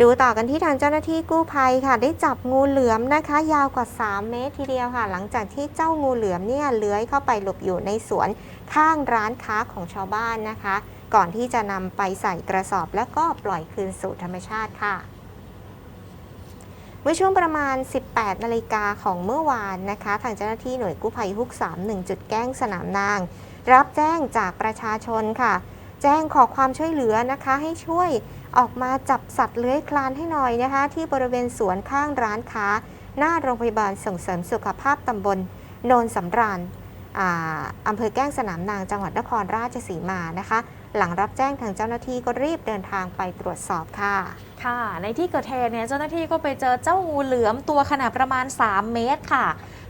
ดูต่อกันที่ทางเจ้าหน้าที่กู้ภัยค่ะ ได้จับงูเหลือมนะคะ ยาวกว่า 3 เมตรทีเดียวค่ะ หลังจากที่เจ้างูเหลือมเนี่ยเลื้อยเข้าไปหลบอยู่ในสวนข้างร้านค้าของชาวบ้านนะคะ ก่อนที่จะนำไปใส่กระสอบแล้วก็ปล่อยคืนสู่ธรรมชาติค่ะ เมื่อช่วงประมาณ 18นาฬิกาของเมื่อวานนะคะ ทางเจ้าหน้าที่หน่วยกู้ภัยฮุก 31 จุดแก้งสนามนาง รับแจ้งจากประชาชนค่ะ แจ้งขอความช่วยเหลือนะคะ ให้ช่วยออกมาจับสัตว์เลื้อยคลานให้หน่อยนะคะ ที่บริเวณสวนข้างร้านค้า หน้าโรงพยาบาลส่งเสริมสุขภาพตำบลโนนสำราญอ่าอำเภอแก้งสนามนางจังหวัดนครราชสีมานะคะ หลังรับแจ้งทางเจ้าหน้าที่ก็รีบเดินทางไปตรวจสอบค่ะ ค่ะ ในที่เกิดเหตุเนี่ยเจ้าหน้าที่ก็ไปเจอเจ้างูเหลือมตัวขนาดประมาณ 3 เมตรค่ะ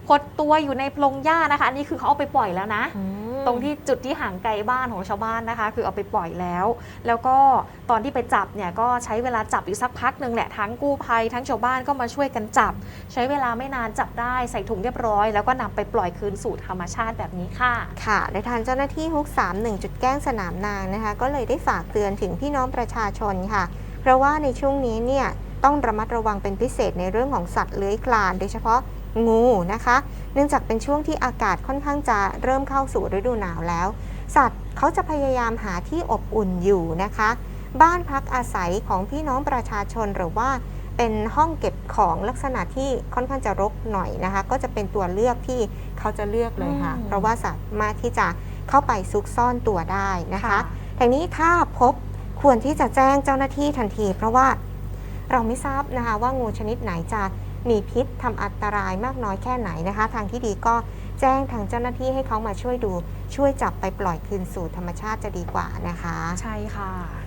ขดตัวอยู่ในพงหญ้านะคะ อันนี้คือเขาเอาไปปล่อยแล้วนะ ตรงที่จุดที่ห่างไกลบ้านของชาวบ้านนะคะ คือเอาไปปล่อยแล้ว แล้วก็ตอนที่ไปจับเนี่ยก็ใช้เวลาจับอยู่สักพักหนึ่งแหละทั้งกู้ภัยทั้งชาวบ้านก็มาช่วยกันจับ ใช้เวลาไม่นานจับได้ใส่ถุงเรียบร้อย แล้วก็นำไปปล่อยคืนสู่ธรรมชาติแบบนี้ค่ะ ค่ะในทางเจ้าหน้าที่ฮุก31จุดแก้งสนามนางนะคะ ก็เลยได้ฝากเตือนถึงพี่น้องประชาชนค่ะ เพราะว่าในช่วงนี้เนี่ย ต้องระมัดระวังเป็นพิเศษในเรื่องของสัตว์เลื้อยคลาน โดยเฉพาะงูนะคะ เนื่องจากเป็นช่วงที่อากาศค่อนข้างจะเริ่มเข้าสู่ฤดูหนาวแล้ว สัตว์เขาจะพยายามหาที่อบอุ่นอยู่นะคะ บ้านพักอาศัยของพี่น้องประชาชนหรือว่าเป็นห้องเก็บของลักษณะที่ค่อนข้างจะรกหน่อยนะคะ ก็จะเป็นตัวเลือกที่เขาจะเลือกเลยค่ะอืมเพราะว่าสามารถที่จะเข้าไปซุกซ่อนตัวได้นะคะทางนี้ถ้าพบควรที่จะแจ้งเจ้าหน้าที่ทันที เพราะว่า เราไม่ทราบนะคะว่างูชนิดไหนจะมีพิษทำอันตรายมากน้อยแค่ไหนนะคะ ทางที่ดีก็แจ้งทางเจ้าหน้าที่ให้เขามาช่วยดู ช่วยจับไปปล่อยคืนสู่ธรรมชาติจะดีกว่านะคะ ใช่ค่ะ